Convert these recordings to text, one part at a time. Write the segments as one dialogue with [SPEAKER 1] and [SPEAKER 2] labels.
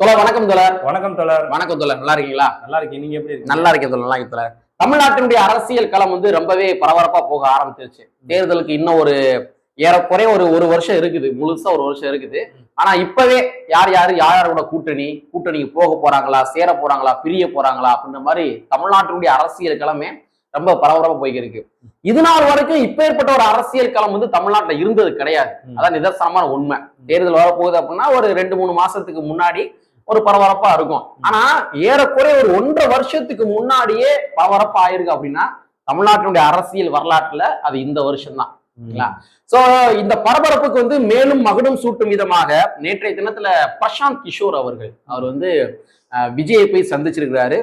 [SPEAKER 1] தோழர் வணக்கம் தோழர்.
[SPEAKER 2] வணக்கம் தோழர்.
[SPEAKER 1] வணக்கம் தோழர். நல்லா இருக்கீங்களா?
[SPEAKER 2] நல்லா இருக்கீங்க நீங்க எப்படி
[SPEAKER 1] நல்லா இருக்கேன் தோழர் நல்லா இருக்கேன் தோழர். தமிழ்நாட்டினுடைய அரசியல் களம் வந்து ரொம்பவே பரபரப்பா போக ஆரம்பிச்சிருச்சு. தேர்தலுக்கு இன்னும் ஒரு ஏறக்குறைய ஒரு ஒரு வருஷம் இருக்குது. முழுசா ஒரு வருஷம் இருக்குது. ஆனா இப்பவே யார் யாரு யார் யாரோட கூட்டணி கூட்டணிக்கு போக போறாங்களா சேர போறாங்களா பிரிய போறாங்களா அப்படின்ற மாதிரி தமிழ்நாட்டினுடைய அரசியல் களமே ரொம்ப பரபரப்பா போய்க்கு இருக்கு இது நாள் வரைக்கும் இப்ப ஏற்பட்ட ஒரு அரசியல் களம் வந்து தமிழ்நாட்டுல இருந்தது கிடையாது. அதான் நிதர்சனமான உண்மை. தேர்தல் வரப்போகுது அப்படின்னா ஒரு ரெண்டு மூணு மாசத்துக்கு முன்னாடி ஒரு பரபரப்பா இருக்கும். ஆனா ஏறக்குறைய ஒரு ஒன்றரை வருஷத்துக்கு முன்னாடியே பரபரப்பா ஆயிருக்கு அப்படின்னா தமிழ்நாட்டினுடைய அரசியல் வரலாற்றுல அது இந்த வருஷம்தான். சரிங்களா? சோ இந்த பரபரப்புக்கு வந்து மேலும் மகுடம் சூட்டும் விதமாக நேற்றைய தினத்துல பிரசாந்த் கிஷோர் அவர்கள் அவர் வந்து விஜயை போய் சந்திச்சிருக்கிறாரு.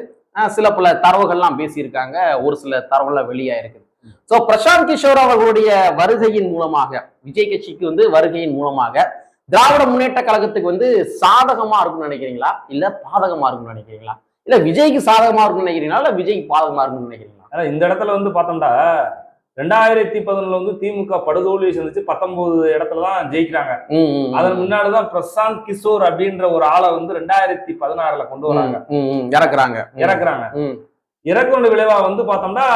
[SPEAKER 1] சில பல தரவுகள்லாம் பேசியிருக்காங்க. ஒரு சில தரவுலாம் வெளியாயிருக்கு. சோ பிரசாந்த் கிஷோர் அவர்களுடைய வருகையின் மூலமாக விஜய் கட்சிக்கு வந்து வருகையின் மூலமாக திராவிட முன்னேற்ற கழகத்துக்கு வந்து சாதகமா இருக்கும்னு நினைக்கிறீங்களா? இல்ல பாதகமா இருக்கும்னு நினைக்கிறீங்களா? இல்ல விஜய்க்கு சாதகமா இருக்கும்னு நினைக்கிறீங்களா? இல்ல விஜய்க்கு பாதகமா இருக்கும்னு நினைக்கிறீங்களா?
[SPEAKER 2] இந்த இடத்துல வந்து பார்த்தோம்னா ரெண்டாயிரத்தி பதினொன்னுல வந்து திமுக படுதோல்வியை சந்திச்சு பத்தொன்பது இடத்துல தான் ஜெயிக்கிறாங்க. அதன் முன்னாடிதான் பிரசாந்த் கிஷோர் அப்படின்ற ஒரு ஆளை வந்து ரெண்டாயிரத்தி பதினாறுல கொண்டு வராங்க.
[SPEAKER 1] இறக்குறாங்க.
[SPEAKER 2] இறக்குறாங்க. இறக்குன விளைவா வந்து பார்த்தோம்னா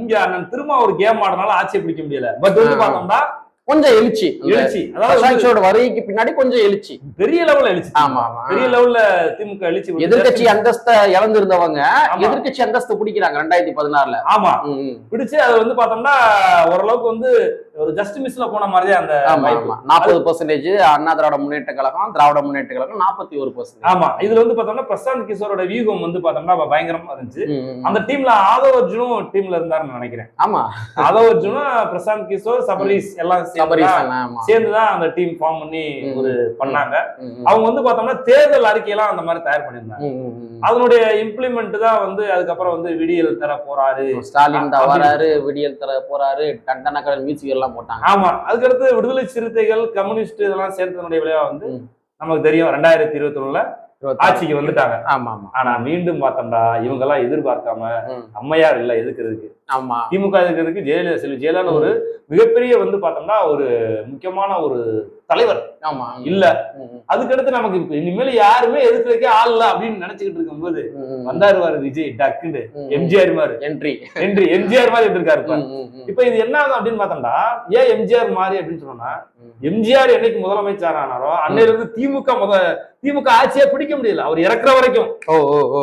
[SPEAKER 2] இங்க அண்ணன் திரும்ப ஒரு கேம் ஆடினாலும் ஆட்சியை பிடிக்க முடியல. பட் வந்து. பார்த்தோம்னா
[SPEAKER 1] கொஞ்சம் எழுச்சி.
[SPEAKER 2] எழுச்சி. அதாவது
[SPEAKER 1] வருகைக்கு பின்னாடி கொஞ்சம் எழுச்சி.
[SPEAKER 2] பெரிய லெவல்ல எழுச்சி.
[SPEAKER 1] ஆமா ஆமா.
[SPEAKER 2] பெரிய லெவல்ல திமுக எழுச்சி
[SPEAKER 1] எதிர்கட்சி அந்தஸ்தை இழந்திருந்தவங்க. எதிர்கட்சி அந்தஸ்தை பிடிக்கிறாங்க ரெண்டாயிரத்தி பதினாறுல.
[SPEAKER 2] ஆமா. பிடிச்சு அது வந்து பார்த்தோம்னா ஓரளவுக்கு வந்து ஒரு ஜஸ்ட் மிஸ்ல போன மாதிரியே அந்த
[SPEAKER 1] நாற்பது பர்சன்டேஜ் அண்ணா திராவிட முன்னேற்ற கழகம் திராவிட முன்னேற்ற கழகம் நாற்பத்தி ஒரு பர்சன்டேஜ்
[SPEAKER 2] ஆமா. இதுல வந்து பார்த்தோம்னா பிரசாந்த் கிஷோரோட வியூகம் வந்து பார்த்தோம்னா பயங்கரமா இருந்துச்சு. அந்த டீம்ல ஆதவ் அர்ஜுனும் டீம்ல இருந்தாருன்னு நினைக்கிறேன்.
[SPEAKER 1] ஆமா.
[SPEAKER 2] ஆதவ் அர்ஜுனும் பிரசாந்த் கிஷோர் சபரீஷ் எல்லாம் சேர்ந்துதான் அந்த டீம் ஃபார்ம் பண்ணி. ஒரு பண்ணாங்க. அவங்க வந்து பார்த்தோம்னா தேர்தல் அறிக்கையெல்லாம் அந்த மாதிரி தயார் பண்ணியிருந்தாங்க. அதனுடைய இம்ப்ளிமெண்ட் தான் வந்து அதுக்கப்புறம் வந்து விடியல் தர போறாரு.
[SPEAKER 1] ஸ்டாலின் வராரு விடியல் தர போறாரு. டண்டனக்கடன் மியூசிக் எல்லாம் போட்டாங்க.
[SPEAKER 2] ஆமா. அதுக்கடுத்து விடுதலை சிறுத்தைகள் கம்யூனிஸ்ட் இதெல்லாம் சேர்த்தனுடைய விளைவா வந்து. நமக்கு தெரியும் ரெண்டாயிரத்தி இருபத்தி ஒண்ணுல ஆட்சிக்கு வந்துட்டாங்க.
[SPEAKER 1] ஆமா ஆமா
[SPEAKER 2] ஆனா மீண்டும் பார்த்தோம்டா இவங்க எல்லாம் எதிர்பார்க்காம. அம்மையார் இல்ல எதுக்குறதுக்கு
[SPEAKER 1] ஆமா.
[SPEAKER 2] திமுக இருக்கிறதுக்கு ஜெயலலிதா செல்வி ஜெயலலிதா ஒரு மிகப்பெரிய வந்து பார்த்தோம்னா ஒரு முக்கியமான ஒரு தலைவர்.
[SPEAKER 1] ஆமா.
[SPEAKER 2] இல்ல. அதுக்கடுத்து நமக்கு இப்ப இனிமேல் யாருமே எதிர்க்கிறதுக்கே ஆள் இல்ல அப்படின்னு நினைச்சுக்கிட்டு இருக்கும்போது
[SPEAKER 1] ம், ம்.
[SPEAKER 2] வந்தாரு வாரு விஜய் டக்குன்னு. எம்ஜிஆர் மாதிரி
[SPEAKER 1] என்ட்ரி.
[SPEAKER 2] என்று எம்ஜிஆர் மாதிரி இருந்திருக்காரு இப்ப. இது என்ன ஆகும் அப்படின்னு பார்த்தோம்னா ஏன் எம்ஜிஆர் மாதிரி அப்படின்னு சொன்னோம்னா. எம்ஜிஆர் என்னைக்கு முதலமைச்சர் ஆனாரோ அன்னையில இருந்து திமுக முத திமுக ஆட்சியை பிடிக்க முடியல. அவர் இறக்குற வரைக்கும்.
[SPEAKER 1] ஓ ஓ ஓ.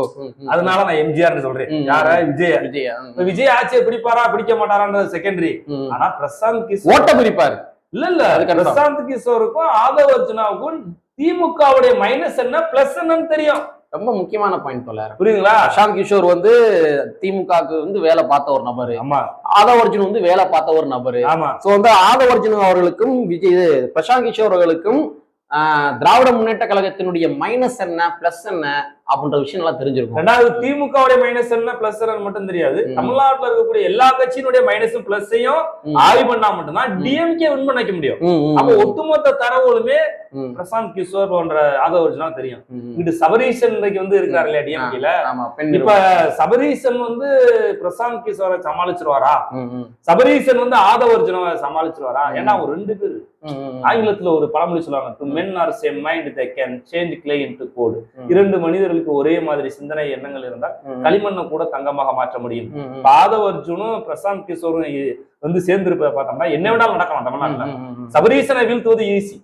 [SPEAKER 2] அதனால நான் எம்ஜிஆர்னு சொல்றேன். யார? விஜய்.
[SPEAKER 1] விஜயா.
[SPEAKER 2] விஜய் ஆட்சியை பிடிப்பாரா பிடிக்க மாட்டாரான்றது செகண்டரி. ஆனா பிரசாந்த் கிஷோர்
[SPEAKER 1] ஓட்ட பிரிப்பாரு
[SPEAKER 2] இல்ல இல்ல. பிரசாந்த் கிஷோருக்கும் ஆதவ் அர்ஜுனாவுக்கும் திமுகவுடைய மைனஸ் என்ன பிளஸ் என்னன்னு தெரியும்.
[SPEAKER 1] ரொம்ப முக்கியமான பாயிண்ட் தோழர்.
[SPEAKER 2] புரியுதுங்களா?
[SPEAKER 1] பிரசாந்த் கிஷோர் வந்து திமுகவுக்கு வந்து வேலை பார்த்த ஒரு நபரு.
[SPEAKER 2] ஆமா.
[SPEAKER 1] ஆதவ அர்ஜுன் வந்து வேலை பார்த்த ஒரு நபரு.
[SPEAKER 2] ஆமா.
[SPEAKER 1] சோ வந்து ஆதவ அர்ஜுன் அவர்களுக்கும் விஜய் பிரசாந்த் கிஷோர் அவர்களுக்கும் திராவிட முன்னேற்ற கழகத்தினுடைய மைனஸ் என்ன பிளஸ் என்ன அப்படின்ற விஷயம் எல்லாம் தெரிஞ்சிருக்கும்.
[SPEAKER 2] ரெண்டாவது திமுகவுடைய மைனஸ் என்ன பிளஸ் மட்டும் தெரியாது. தமிழ்நாட்டுல இருக்கக்கூடிய எல்லா கட்சியினுடைய மைனஸும் பிளஸையும்
[SPEAKER 1] ம்.
[SPEAKER 2] ஆய்வு பண்ணா மட்டும்தான். டிஎம்கே வின் பண்ண வைக்க முடியும். அப்ப ஒட்டுமொத்த தரவுகளுமே பிரசாந்த் கிஷோர் போன்ற ஆதவ அர்ஜுனா தெரியும். இங்கிட்டு சபரீசன் இன்னைக்கு வந்து இருக்கிறாரு இல்லையா டிஎம்கேல இப்ப சபரீசன் வந்து பிரசாந்த் கிஷோரை சமாளிச்சிருவாரா? சபரீசன் வந்து ஆதவ அர்ஜுனாவை சமாளிச்சிருவாரா. ஏன்னா ஒரு ரெண்டு பேர். ஆங்கிலத்துல ஒரு பழமொழி சொல்லுவாங்க men are same mind they can change clay into gold. இரண்டு மனிதர்களுக்கு ஒரே மாதிரி சிந்தனை எண்ணங்கள் இருந்தால் களிமண்ணை கூட தங்கமாக மாற்ற முடியும்.
[SPEAKER 1] ம், ம்,
[SPEAKER 2] இப்ப ஆதவ அர்ஜுனும் பிரசாந்த் கிஷோரும் வந்து சேர்ந்து இருப்ப பார்த்தோம்னா என்ன வேணாலும் நடக்கலாம் தமிழ்நாட்டுல. சபரீசனை வீழ்த்துவது ஈஸி.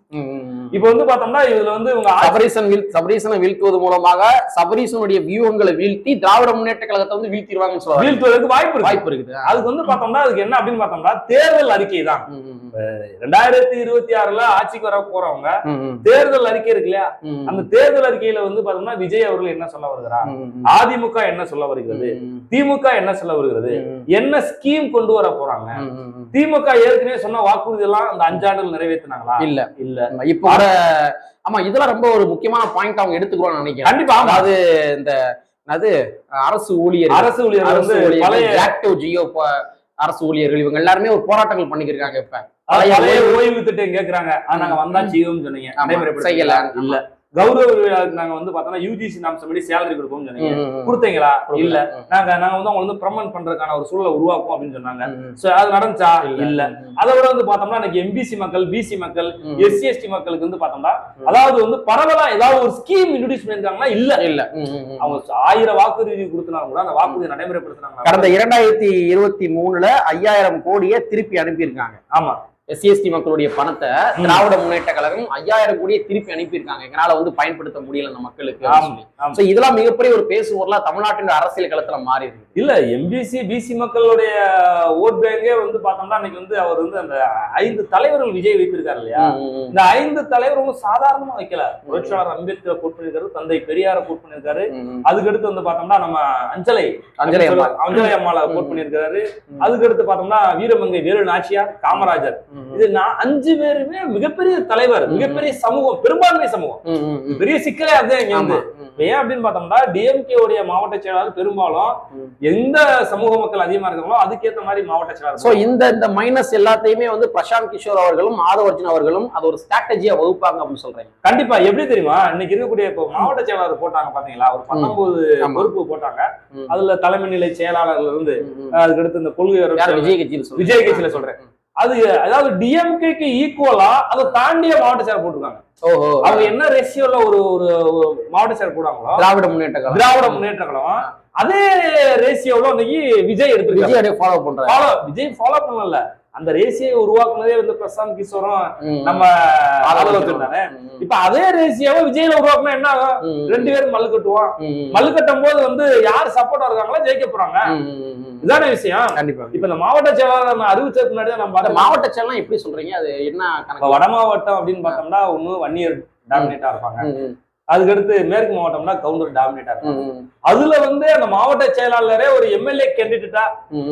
[SPEAKER 2] இப்ப வந்து பார்த்தோம்னா இதுல வந்து இவங்க
[SPEAKER 1] சபரீசன் வீழ் சபரீசனை வீழ்த்துவது மூலமாக சபரீசனுடைய வியூகங்களை வீழ்த்தி திராவிட முன்னேற்ற கழகத்தை வந்து வீழ்த்திடுவாங்கன்னு சொல்லுவாங்க
[SPEAKER 2] வீழ்த்துவதற்கு வாய்ப்பு
[SPEAKER 1] வாய்ப்பு இருக்குது.
[SPEAKER 2] அதுக்கு வந்து பார்த்தோம்னா அதுக்கு என்ன அப்படின்னு பார்த்தோம்னா தேர்தல் அறிக்கை தான். ரெண்டாயிரத்தி இருபத்தி ஆறுல ஆட்சிக்கு வர போறவங்க தேர்தல் அறிக்கை இருக்கு இல்லையா? அந்த தேர்தல் அறிக்கையில வந்து பார்த்தோம்னா விஜய் அவர்கள் என்ன சொல்ல வருகிறார்? அதிமுக என்ன சொல்ல வருகிறது? திமுக என்ன சொல்ல வருகிறது? என்ன ஸ்கீம் கொண்டு வர போறாங்க. திமுக ஏற்கனவே சொன்ன வாக்குறுதி எல்லாம் அந்த அஞ்சாண்டுகள் நிறைவேற்றினாங்களா?
[SPEAKER 1] இல்ல.
[SPEAKER 2] இல்ல.
[SPEAKER 1] இப்ப ஆமா இதெல்லாம் ரொம்ப ஒரு முக்கியமான பாயிண்ட் அவங்க எடுத்துக்கிறோம்னு நினைக்கிறேன்.
[SPEAKER 2] கண்டிப்பா.
[SPEAKER 1] அதாவது இந்த அது அரசு ஊழியர்
[SPEAKER 2] அரசு ஊழியர்
[SPEAKER 1] அரசு ஆக்டிவ் ஜியோ அரசு ஊழியர்கள் இவங்க எல்லாருமே ஒரு போராட்டங்கள் பண்ணிக்கிருக்காங்க இப்ப.
[SPEAKER 2] ஓய்வு திட்டம் கேக்குறாங்க. ஆனா நாங்க வந்தா செய்வோம்னு சொன்னீங்க.
[SPEAKER 1] செய்யல.
[SPEAKER 2] இல்ல. கௌரவ விழாவுக்கு நாங்க வந்து பார்த்தோம்னா யூஜிசி நாம் படி சேலரி கொடுப்போம்னு சொன்னீங்க. கொடுத்தீங்களா? இல்ல. நாங்க நாங்க வந்து அவங்க வந்து ப்ரமோட் பண்றதுக்கான ஒரு சூழலை உருவாக்கும் அப்படின்னு சொன்னாங்க. சோ அது நடந்துச்சா?
[SPEAKER 1] இல்ல.
[SPEAKER 2] அதை விட வந்து பார்த்தோம்னா இன்னைக்கு எம்பிசி மக்கள் பிசி மக்கள். எஸ்சி எஸ்டி மக்களுக்கு வந்து பார்த்தோம்னா. அதாவது வந்து பரவலா ஏதாவது ஒரு ஸ்கீம் இன்ட்ரோடியூஸ் பண்ணிருக்காங்கன்னா இல்ல.
[SPEAKER 1] இல்ல.
[SPEAKER 2] அவங்க ஆயிரம் வாக்குறுதி கொடுத்தனாலும் கூட அந்த வாக்குறுதி நடைமுறைப்படுத்தினாங்க
[SPEAKER 1] கடந்த இரண்டாயிரத்தி இருபத்தி மூணுல ஐயாயிரம் கோடியை திருப்பி அனுப்பியிருக்காங்க.
[SPEAKER 2] ஆமா.
[SPEAKER 1] எஸ்சிஎஸ்டி மக்களுடைய பணத்தை. திராவிட முன்னேற்ற கழகம் ஐயாயிரம் கோடியை திருப்பி அனுப்பியிருக்காங்க. எங்களால வந்து பயன்படுத்த முடியல அந்த மக்களுக்கு இதெல்லாம் மிகப்பெரிய ஒரு பேசுபொருளா தமிழ்நாட்டின் அரசியல் களத்துல மாறி இருக்கு
[SPEAKER 2] இல்ல எம்பிசி பிசி மக்களுடைய ஓட் பேங்கே வந்து பார்த்தோம்னா அன்னைக்கு வந்து அவர் வந்து அந்த ஐந்து தலைவர்கள் விஜய் வைத்திருக்காரு இல்லையா. இந்த ஐந்து தலைவரும் சாதாரணமா வைக்கல புரட்சியாளர் அம்பேத்கர் கூட் பண்ணிருக்காரு தந்தை பெரியார கூட் பண்ணிருக்காரு. அதுக்கடுத்து வந்து பார்த்தோம்னா நம்ம அஞ்சலை
[SPEAKER 1] அஞ்சலி அம்மா.
[SPEAKER 2] அஞ்சலை அம்மால. கூட் பண்ணிருக்காரு. அதுக்கடுத்து பார்த்தோம்னா வீரமங்கை வேலு நாச்சியார் காமராஜர். இது நான் அஞ்சு பேருமே மிகப்பெரிய தலைவர். மிகப்பெரிய சமூகம் பெரும்பான்மை சமூகம். பெரிய சிக்கலே அதுதான் இங்க வந்து ஏன் அப்படின்னு பார்த்தோம்னா டிஎம்கே உடைய மாவட்ட செயலாளர் பெரும்பாலும். எந்த சமூக மக்கள் அதிகமா இருக்காங்களோ அதுக்கேத்த மாதிரி மாவட்ட செயலாளர்
[SPEAKER 1] சோ இந்த இந்த மைனஸ் எல்லாத்தையுமே வந்து பிரசாந்த் கிஷோர் அவர்களும் ஆதவர்ஜுன் அவர்களும் அது ஒரு ஸ்ட்ராட்டஜியா வகுப்பாங்க அப்படின்னு சொல்றீங்க.
[SPEAKER 2] கண்டிப்பா. எப்படி தெரியுமா? இன்னைக்கு இருக்கக்கூடிய இப்போ மாவட்ட செயலாளர் போட்டாங்க பாத்தீங்களா? ஒரு பத்தொன்பது. பொறுப்பு போட்டாங்க. அதுல தலைமை நிலை செயலாளர்ல இருந்து. அதுக்கடுத்து இந்த கொள்கை
[SPEAKER 1] விஜய் கட்சியில்
[SPEAKER 2] விஜய் கட்சியில சொல்றேன். அது அதாவது டிஎம்கேக்கு ஈக்குவலா அதை தாண்டிய மாவட்ட செயலர் போட்டிருக்காங்க.
[SPEAKER 1] ஓஹோ.
[SPEAKER 2] அவங்க என்ன ரேஷியோல ஒரு ஒரு மாவட்ட செயலர் போடுவாங்களோ
[SPEAKER 1] திராவிட முன்னேற்ற கழகம்.
[SPEAKER 2] திராவிட முன்னேற்ற கழகம் அதே ரேஷியோல இன்னைக்கு விஜய் எடுத்திருக்காங்க
[SPEAKER 1] Vijay follow
[SPEAKER 2] follow Vijay follow பண்ணல. அந்த ரேசியை உருவாக்குனதே வந்து பிரசாந்த் கிஷோரும். நம்ம தானே. இப்ப அதே ரேசியாவை விஜய்ல உருவாக்குனா என்ன ஆகும். ரெண்டு பேரும் மல்லு கட்டுவோம். மல்லு கட்டும் போது வந்து யார் சப்போர்ட்டா இருக்காங்களோ ஜெயிக்க போறாங்க. இதான விஷயம்.
[SPEAKER 1] கண்டிப்பா
[SPEAKER 2] இப்ப இந்த மாவட்ட செயலாளர் நம்ம அறிவிச்சதுக்கு முன்னாடி தான் நம்ம
[SPEAKER 1] மாவட்ட செயலாம் எப்படி சொல்றீங்க? அது என்ன
[SPEAKER 2] வட மாவட்டம் அப்படின்னு பார்த்தோம்னா ஒண்ணு வன்னியர் டாமினேட்டா இருப்பாங்க. அதுக்கடுத்து மேற்கு மாவட்டம்னா கவுண்டர் டாமினேட்டா அதுல வந்து அந்த மாவட்ட செயலாளரே ஒரு எம்எல்ஏ கேண்டிடேட்டா.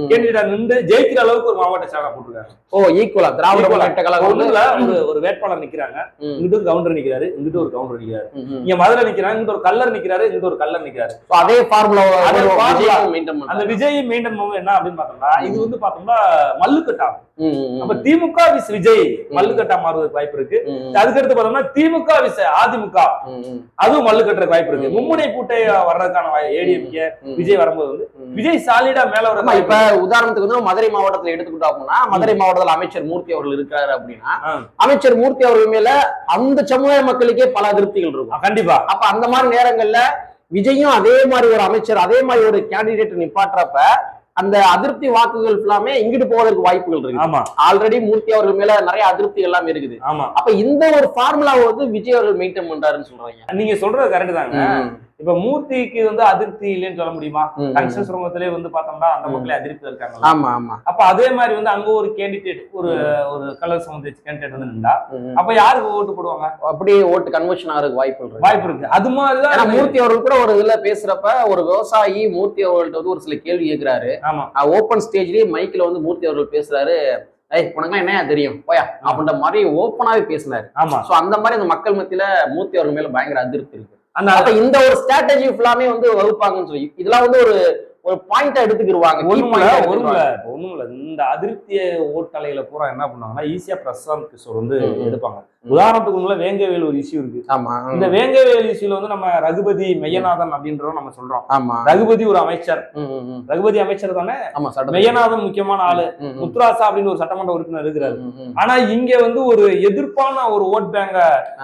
[SPEAKER 2] கேண்டிடேட்டா நின்று ஜெயிக்கிற அளவுக்கு ஒரு மாவட்ட செயலாளர் போட்டிருக்காங்க.
[SPEAKER 1] ஓ ஈக்குவலா திராவிட கழகம்
[SPEAKER 2] ஒண்ணுல ஒரு ஒரு வேட்பாளர் நிக்கிறாங்க. இங்கிட்டு கவுண்டர் நிக்கிறாரு இங்கிட்டு ஒரு கவுண்டர் நிக்கிறாரு. இங்க மதுரை நிக்கிறாங்க இங்கிட்ட ஒரு கல்லர் நிக்கிறாரு இங்கிட்ட ஒரு கல்லர் நிக்கிறாரு.
[SPEAKER 1] அதே ஃபார்முலா
[SPEAKER 2] அந்த விஜய் மெயின்டைன் என்ன அப்படின்னு பார்த்தோம்னா இது வந்து பார்த்தோம்னா மல்லுக்கட்டா
[SPEAKER 1] ம், ம்,
[SPEAKER 2] அப்ப. திமுக விஸ் விஜய் மல்லுக்கட்டா மாறுவதற்கு வாய்ப்பு இருக்கு அதுக்கடுத்து பார்த்தோம்னா திமுக விஸ் அதிமுக அதுவும் மல்லு கட்டுறதுக்கு வாய்ப்பு இருக்கு. மும்முனை கூட்டை வர்றதுக்கான ஏடிஎம்கே. விஜய் வரும்போது வந்து. விஜய் சாலிடா மேல வர
[SPEAKER 1] இப்ப உதாரணத்துக்கு வந்து மதுரை மாவட்டத்துல எடுத்துக்கிட்டோம் அப்படின்னா மதுரை மாவட்டத்துல அமைச்சர் மூர்த்தி அவர்கள் இருக்காரு அப்படின்னா. அமைச்சர் மூர்த்தி அவர்கள் மேல அந்த சமுதாய மக்களுக்கே பல அதிருப்திகள் இருக்கும்
[SPEAKER 2] கண்டிப்பா
[SPEAKER 1] அப்ப அந்த மாதிரி நேரங்கள்ல விஜயும் அதே மாதிரி ஒரு அமைச்சர் அதே மாதிரி ஒரு கேண்டிடேட் நிப்பாட்டுறப்ப அந்த அதிருப்தி வாக்குகள் எல்லாமே இங்கிட்டு போவதற்கு வாய்ப்புகள் இருக்கு
[SPEAKER 2] ஆமா.
[SPEAKER 1] ஆல்ரெடி மூர்த்தி அவர்கள் மேல நிறைய அதிருப்தி எல்லாம் இருக்குது.
[SPEAKER 2] ஆமா.
[SPEAKER 1] அப்ப இந்த ஒரு ஃபார்முலாவை வந்து விஜய் அவர்கள் மெயின்டைன் பண்றாருன்னு சொல்றாங்க.
[SPEAKER 2] நீங்க சொல்றது கரெக்ட் தாங்க. இப்ப மூர்த்திக்கு வந்து அதிருப்தி இல்லைன்னு சொல்ல முடியுமா. கன்ஸ்டன் சுரங்கத்திலே வந்து பார்த்தோம்னா அந்த. மக்களே அதிருப்தி இருக்காங்க.
[SPEAKER 1] ஆமா ஆமா.
[SPEAKER 2] அப்ப அதே மாதிரி வந்து அங்க ஒரு கேண்டிடேட் ஒரு ஒரு கலர் சம்பந்த கேண்டிடேட் வந்து நின்றா. அப்ப யாருக்கு ஓட்டு போடுவாங்க?
[SPEAKER 1] அப்படியே ஓட்டு கன்வர்ஷன் ஆகிறதுக்கு வாய்ப்புகள் இருக்கு.
[SPEAKER 2] வாய்ப்பு இருக்கு. அது மாதிரிதான்
[SPEAKER 1] மூர்த்தி அவர்கள் கூட ஒரு இதுல பேசுறப்ப ஒரு விவசாயி மூர்த்தி அவர்கள்ட்ட வந்து ஒரு சில கேள்வி கேட்கிறாரு
[SPEAKER 2] ஆமா.
[SPEAKER 1] ஓப்பன் ஸ்டேஜ்லயே மைக்ல வந்து மூர்த்தி அவர்கள் பேசுறாரு. ஏய் உனக்கு என்னையா தெரியும்? போயா அப்படின்ற மாதிரி ஓப்பனாவே பேசினாரு.
[SPEAKER 2] ஆமா.
[SPEAKER 1] சோ அந்த மாதிரி அந்த மக்கள் மத்தியில மூர்த்தி அவர்கள் மேல பயங்கர அதிருப்தி இருக்கு.
[SPEAKER 2] அந்த
[SPEAKER 1] இந்த ஒரு ஸ்ட்ராட்டஜி ஃபுல்லாமே வந்து வகுப்பாங்கன்னு சொல்லி. இதெல்லாம் வந்து ஒரு ஒரு பாயிண்டா எடுத்துக்கிடுவாங்க
[SPEAKER 2] ஒண்ணுமில்ல
[SPEAKER 1] எடுத்துக்கிடுவாங்க.
[SPEAKER 2] ஒண்ணுமில்ல இந்த அதிருப்திய ஓட்டலையில பூரா என்ன பண்ணுவாங்கன்னா ஈஸியா பிரசாந்த் கிஷோர் வந்து. எடுப்பாங்க உதாரணத்துக்கு முன்னால வேங்கவேல் ஒரு இஷ்யூ இருக்கு
[SPEAKER 1] ஆமா
[SPEAKER 2] இந்த வேங்கவேல் இஷ்யூல வந்து நம்ம ரகுபதி மெய்யநாதன் அப்படின்றத நம்ம சொல்றோம்
[SPEAKER 1] ஆமா
[SPEAKER 2] ரகுபதி ஒரு அமைச்சர். ரகுபதி அமைச்சர் தானே
[SPEAKER 1] ஆமா
[SPEAKER 2] மெய்யநாதன் முக்கியமான ஆளு
[SPEAKER 1] ம், ம்.
[SPEAKER 2] முத்துராசா அப்படின்னு ஒரு சட்டமன்ற உறுப்பினர் இருக்கிறாரு. ஆனா இங்க வந்து ஒரு எதிர்ப்பான ஒரு ஓட் பேங்க.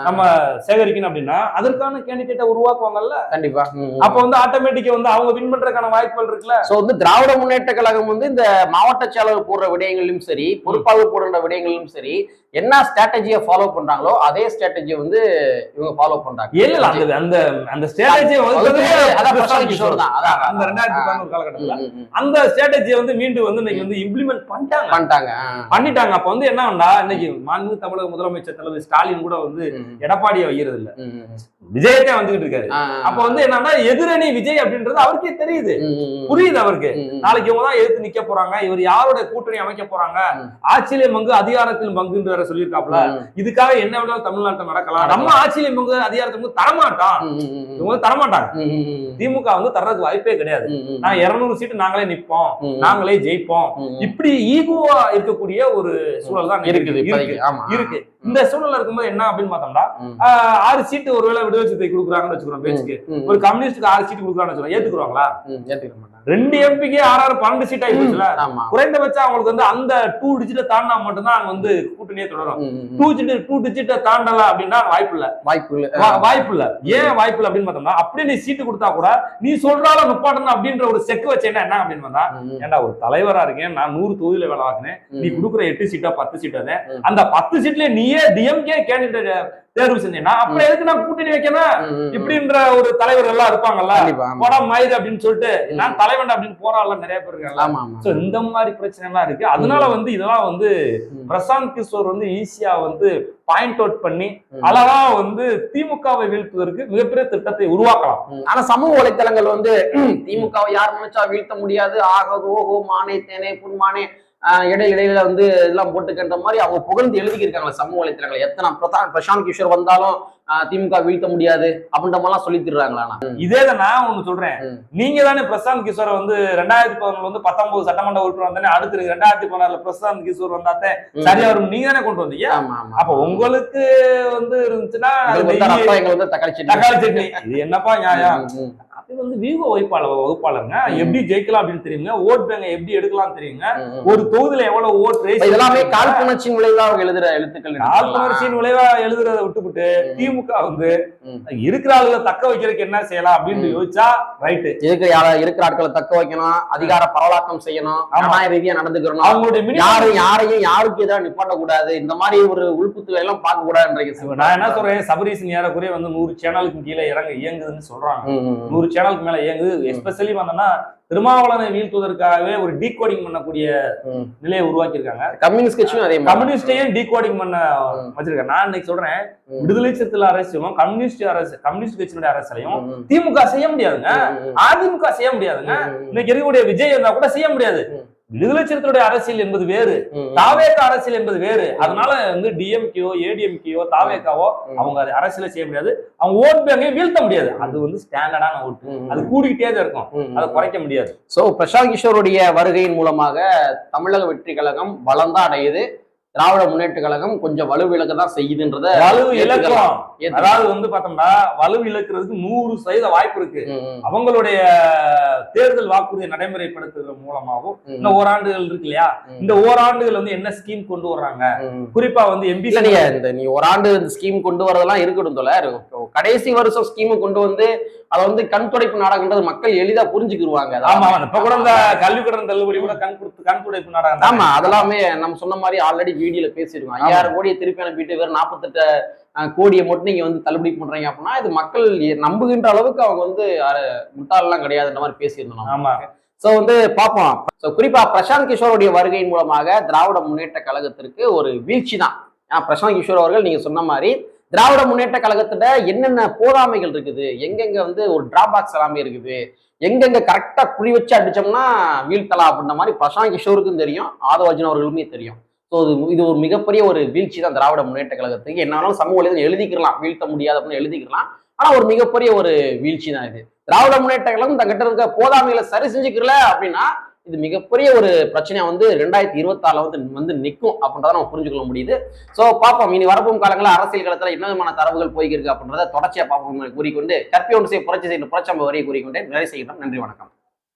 [SPEAKER 2] நம்ம சேகரிக்கணும் அப்படின்னா அதற்கான கேண்டிடேட்டை உருவாக்குவாங்கல்ல
[SPEAKER 1] கண்டிப்பா.
[SPEAKER 2] அப்ப வந்து ஆட்டோமேட்டிக்கா வந்து அவங்க வின் பண்றதுக்கான வாய்ப்புகள் இருக்குல்ல
[SPEAKER 1] சோ வந்து திராவிட முன்னேற்ற கழகம் வந்து இந்த மாவட்ட செயலாளர் போடுற விடயங்களிலும் சரி பொறுப்பாளர் போடுற விடயங்களிலும் சரி என்ன ஸ்ட்ராட்டஜியை ஃபாலோ பண்றாங்களோ அதே ஸ்ட்ராட்டஜியை வந்து இவங்க ஃபாலோ பண்றாங்க
[SPEAKER 2] இல்ல இல்ல அந்த அந்த அந்த ஸ்ட்ராட்டஜியை
[SPEAKER 1] அதான்
[SPEAKER 2] அந்த ரெண்டாயிரத்தி. பதினோரு காலகட்டத்துல. அந்த ஸ்ட்ராட்டஜியை வந்து மீண்டும் வந்து இன்னைக்கு வந்து இம்ப்ளிமெண்ட் பண்ணிட்டாங்க
[SPEAKER 1] பண்ணிட்டாங்க.
[SPEAKER 2] பண்ணிட்டாங்க அப்ப வந்து என்ன ஆகும்னா இன்னைக்கு மாண்பு தமிழக முதலமைச்சர் தலைவர் ஸ்டாலின் கூட வந்து எடப்பாடியை வைக்கிறது இல்ல. விஜயத்தை வந்துகிட்டு இருக்காரு. அப்ப வந்து என்னன்னா எதிரணி விஜய் அப்படின்றது அவருக்கே தெரியுது. புரியுது அவருக்கு. நாளைக்கு இவங்க தான் எதிர்த்து நிக்க போறாங்க. இவர் யாரோட கூட்டணி அமைக்க போறாங்க. ஆட்சியிலே பங்கு அதிகாரத்தில் பங்குன்னு வேற சொல்லியிருக்காப்ல இதுக்காக என்ன வேணாலும் தமிழ்நாட்டில் நடக்கலாம். நம்ம ஆட்சியிலே பங்கு அதிகாரத்தில் பங்கு தரமாட்டோம்.
[SPEAKER 1] ம், ம், ம்,
[SPEAKER 2] இவங்க தரமாட்டாங்க. திமுக வந்து தர்றதுக்கு வாய்ப்பே கிடையாது. நான் இருநூறு சீட்டு நாங்களே நிப்போம். நாங்களே ஜெயிப்போம். இப்படி ஈகோவா இருக்கக்கூடிய ஒரு சூழல் தான்
[SPEAKER 1] இருக்குது
[SPEAKER 2] இருக்கு. இந்த சூழல்ல இருக்கும்போது என்ன அப்படின்னு பார்த்தோம்னா ஆறு சீட்டு ஒருவேளை விடுதலை சிறுத்தை கொடுக்குறாங்கன்னு வச்சுக்கிறோம் பேச்சுக்கு. ஒரு கம்யூனிஸ்டுக்கு ஆறு சீட்டு கொடுக்குறாங்கன்னு வச்சுக்கிறோம். ஏத்துக்குறாங்களா
[SPEAKER 1] ம், ஏத்துக்க மாட்டாங்க.
[SPEAKER 2] ரெண்டு எம்பிக்கு ஆறு ஆறு பன்னெண்டு சீட் ஆகி போச்சுல குறைந்தபட்சம் அவங்களுக்கு வந்து அந்த டூ டிஜிட்டை தாண்டினா மட்டும்தான் அங்க வந்து கூட்டணியே தொடரும். டூ டிஜிட் டூ டிஜிட்டை தாண்டல அப்படின்னா வாய்ப்பு இல்ல
[SPEAKER 1] வாய்ப்பு இல்ல
[SPEAKER 2] வாய்ப்பு இல்ல ஏன் வாய்ப்பு இல்ல அப்படின்னு பார்த்தோம்னா அப்படியே நீ சீட்டு கொடுத்தா கூட நீ சொல்றால நுப்பாட்டணும் அப்படின்ற ஒரு செக் வச்சேன்னா என்ன அப்படின்னு பார்த்தா. ஏன்டா ஒரு தலைவரா இருக்கேன் நான் நூறு தொகுதியில வேலை வாங்கினேன் நீ. கொடுக்குற எட்டு சீட்டா பத்து சீட்டா. அந்த பத்து சீட்ல நீயே டிஎம்கே கேண்டிடேட் தேர்வு செஞ்சேன்னா அப்புறம் எதுக்கு நான் கூட்டணி வைக்கணும். இப்படின்ற ஒரு தலைவர் எல்லாம் இருப்பாங்கல்ல
[SPEAKER 1] கண்டிப்பா ஆமா.
[SPEAKER 2] போடா மயிறு அப்படின்னு சொல்லிட்டு நான் தலைவன் அப்படின்னு போறாள் நிறைய பேர் இருக்காங்க இந்த மாதிரி பிரச்சனை எல்லாம் இருக்கு அதனால வந்து இதெல்லாம் வந்து. பிரசாந்த் கிஷோர் வந்து ஈஸியா வந்து பாயிண்ட் அவுட் பண்ணி. அழகா வந்து திமுகவை வீழ்த்துவதற்கு மிகப்பெரிய திட்டத்தை உருவாக்கலாம்.
[SPEAKER 1] ஆனா சமூக வலைத்தளங்கள் வந்து திமுகவை யார் நினைச்சா வீழ்த்த முடியாது ஆகது ஓஹோ மானே தேனே புன்மானே இடையில இடையில வந்து இதெல்லாம் போட்டுக்கின்ற மாதிரி அவங்க புகழ்ந்து எழுதிக்கிருக்காங்க சமூக வலைத்தளங்கள். எத்தனை பிரதா- பிரசாந்த் கிஷோர் வந்தாலும் திமுக வீழ்த்த முடியாது அப்படின்ற மாதிரிலாம் சொல்லி தர்றாங்களா
[SPEAKER 2] இதே தான் நான் ஒண்ணு சொல்றேன். நீங்க தானே பிரசாந்த் கிஷோரை வந்து ரெண்டாயிரத்தி பதினொன்று வந்து பத்தொன்பது சட்டமன்ற உறுப்பினர் வந்தானே அடுத்து ரெண்டாயிரத்தி பதினாறுல பிரசாந்த் கிஷோர் வந்தாத்தே. சரியா வரும் நீங்க தானே கொண்டு வந்தீங்க? அப்ப உங்களுக்கு வந்து இருந்துச்சுன்னா
[SPEAKER 1] தக்காளி சட்னி.
[SPEAKER 2] இது என்னப்பா நியாயம்? அது வந்து வியூக வகுப்பாளர் வகுப்பாளருங்க எப்படி ஜெயிக்கலாம் அப்படின்னு தெரியுங்க ஓட் பேங்க எப்படி எடுக்கலாம் தெரியுங்க. ஒரு தொகுதியில எவ்வளவு ஓட்
[SPEAKER 1] இப்ப இதெல்லாமே காழ்ப்புணர்ச்சியின் விளைவா அவங்க எழுதுற எழுத்துக்கள்.
[SPEAKER 2] காழ்ப்புணர்ச்சியின் விளைவா எழுதுறதை விட்டுவிட்டு. திமுக வந்து. இருக்கிற ஆளுகளை தக்க வைக்கிறதுக்கு என்ன செய்யலாம் அப்படின்னு. யோசிச்சா ரைட்டு
[SPEAKER 1] இருக்கிற இருக்கிற ஆட்களை தக்க வைக்கணும் அதிகார பரவலாக்கம் செய்யணும். ஜனநாயக ரீதியா நடந்துக்கிறணும்
[SPEAKER 2] அவங்களுடைய
[SPEAKER 1] யாரும் யாரையும் யாருக்கு எதிராக நிப்பாட்ட கூடாது இந்த மாதிரி ஒரு உள்புத்துல எல்லாம் பார்க்க கூடாதுன்றீங்க
[SPEAKER 2] நான் என்ன சொல்றேன் சபரீசன் ஏறக்குறைய வந்து நூறு சேனலுக்கு கீழே இறங்க இயங்குதுன்னு சொல்றாங்க. நூறு சேனலுக்கு மேல இயங்குது எஸ்பெஷலி வந்தோம்னா திருமாவளவனை வீழ்த்துவதற்காகவே ஒரு டீகோடிங் பண்ணக்கூடிய. நிலையை உருவாக்கி இருக்காங்க
[SPEAKER 1] கம்யூனிஸ்ட் கட்சியும் அதே
[SPEAKER 2] கம்யூனிஸ்டையும் டீகோடிங் பண்ண
[SPEAKER 1] ம்.
[SPEAKER 2] வச்சிருக்காங்க நான் இன்னைக்கு சொல்றேன். விடுதலை சிறுத்தைகள் அரசியலும் கம்யூனிஸ்ட் அரசு கம்யூனிஸ்ட் கட்சியினுடைய அரசியலையும். திமுக செய்ய முடியாதுங்க அதிமுக செய்ய முடியாதுங்க. இன்னைக்கு இருக்கக்கூடிய விஜய் இருந்தா கூட செய்ய முடியாது. விடுதலை சிறுத்தையுடைய அரசியல் என்பது வேறு.
[SPEAKER 1] ம், ம்.
[SPEAKER 2] தாவேக அரசியல் என்பது வேறு. அதனால வந்து டிஎம்கேயோ ஏடிஎம்கேயோ தாவேகாவோ
[SPEAKER 1] ம்.
[SPEAKER 2] அவங்க அது அரசியலை செய்ய முடியாது. அவங்க ஓட் பேங்கை வீழ்த்த முடியாது. அது வந்து ஸ்டாண்டர்டான
[SPEAKER 1] ம்.
[SPEAKER 2] அது கூடிக்கிட்டே தான் இருக்கும். அதை குறைக்க முடியாது.
[SPEAKER 1] சோ பிரசாந்த் கிஷோருடைய வருகையின் மூலமாக தமிழக வெற்றி கழகம் பலம்தான் அடையுது திராவிட முன்னேற்ற கழகம் கொஞ்சம் வலுவிலக்க தான் செய்யுதுன்றத
[SPEAKER 2] வலு
[SPEAKER 1] ஏத்துக்கலாம்.
[SPEAKER 2] அதாவது வந்து பார்த்தோம்னா வலு இழக்கிறதுக்கு நூறு சதவீத வாய்ப்பு இருக்கு. அவங்களுடைய தேர்தல் வாக்குறுதியை நடைமுறைப்படுத்துறது மூலமாகவும் இந்த ஓராண்டுகள் இருக்கு இல்லையா. இந்த ஓராண்டுகள் வந்து என்ன ஸ்கீம் கொண்டு வர்றாங்க. குறிப்பா வந்து எம்பி
[SPEAKER 1] இந்த நீ இந்த ஸ்கீம் கொண்டு வரதெல்லாம் இருக்கட்டும் தோல கடைசி வருஷம் ஸ்கீம் கொண்டு வந்து அதை வந்து கண் துடைப்பு நாடகன்றது மக்கள் எளிதா புரிஞ்சுக்கிருவாங்க.
[SPEAKER 2] ஆமா. இப்ப கூட இந்த கல்வி கடன் தள்ளுபடி கூட கண் கொடுத்து கண் துடைப்பு நாடகம்
[SPEAKER 1] ஆமா அதெல்லாமே நம்ம சொன்ன மாதிரி ஆல்ரெடி வீடியோல பேசியிருக்கோம். ஐயாயிரம் கோடியை திருப்பி அனுப்பிட்டு வெறும் நாற்பத்தெட்டு கோடியை மட்டும் நீங்க வந்து தள்ளுபடி பண்றீங்க அப்படின்னா இது மக்கள் நம்புகின்ற அளவுக்கு அவங்க வந்து முட்டாளெல்லாம் கிடையாதுன்ற மாதிரி பேசியிருந்தோம்.
[SPEAKER 2] ஆமா.
[SPEAKER 1] சோ வந்து பார்ப்போம். சோ குறிப்பா பிரசாந்த் கிஷோருடைய வருகையின் மூலமாக திராவிட முன்னேற்ற கழகத்திற்கு ஒரு வீழ்ச்சி தான் ஏன்னா பிரசாந்த் கிஷோர் அவர்கள் நீங்க சொன்ன மாதிரி திராவிட முன்னேற்ற கழகத்துல என்னென்ன போதாமைகள் இருக்குது? எங்கெங்க வந்து ஒரு டிராபாக்ஸ் எல்லாமே இருக்குது? எங்கெங்க கரெக்டா குழி வச்சு அடிச்சோம்னா வீழ்த்தலாம் அப்படின்ற மாதிரி பிரசாந்த் கிஷோருக்கும் தெரியும் ஆதவர்ஜுன் அவர்களுமே தெரியும். ஸோ இது இது ஒரு மிகப்பெரிய ஒரு வீழ்ச்சி தான் திராவிட முன்னேற்ற கழகத்துக்கு. என்ன சமூக வலைதளம் எழுதிக்கலாம் வீழ்த்த முடியாது அப்படின்னு எழுதிக்கலாம் ஆனா ஒரு மிகப்பெரிய ஒரு வீழ்ச்சி தான் இது. திராவிட முன்னேற்ற கழகம் தங்கிட்ட இருக்க போதாமைகளை சரி செஞ்சுக்கல அப்படின்னா இது மிகப்பெரிய ஒரு பிரச்சனையா வந்து ரெண்டாயிரத்தி இருபத்தாறுல வந்து வந்து நிற்கும் அப்படின்றத நம்ம புரிஞ்சுக்கொள்ள முடியுது. ஸோ பார்ப்போம். இனி வரப்போம் காலங்களில் அரசியல் களத்தில் என்ன விதமான தரவுகள் போய்கிருக்கு அப்படின்றத தொடர்ச்சியாக பார்ப்போம். கூறிக்கொண்டு கற்பி ஒன்று செய்ய புரட்சி செய்ய புரட்சி வரையை கூறிக்கொண்டே நிறைய செய்கிறோம் நன்றி வணக்கம்.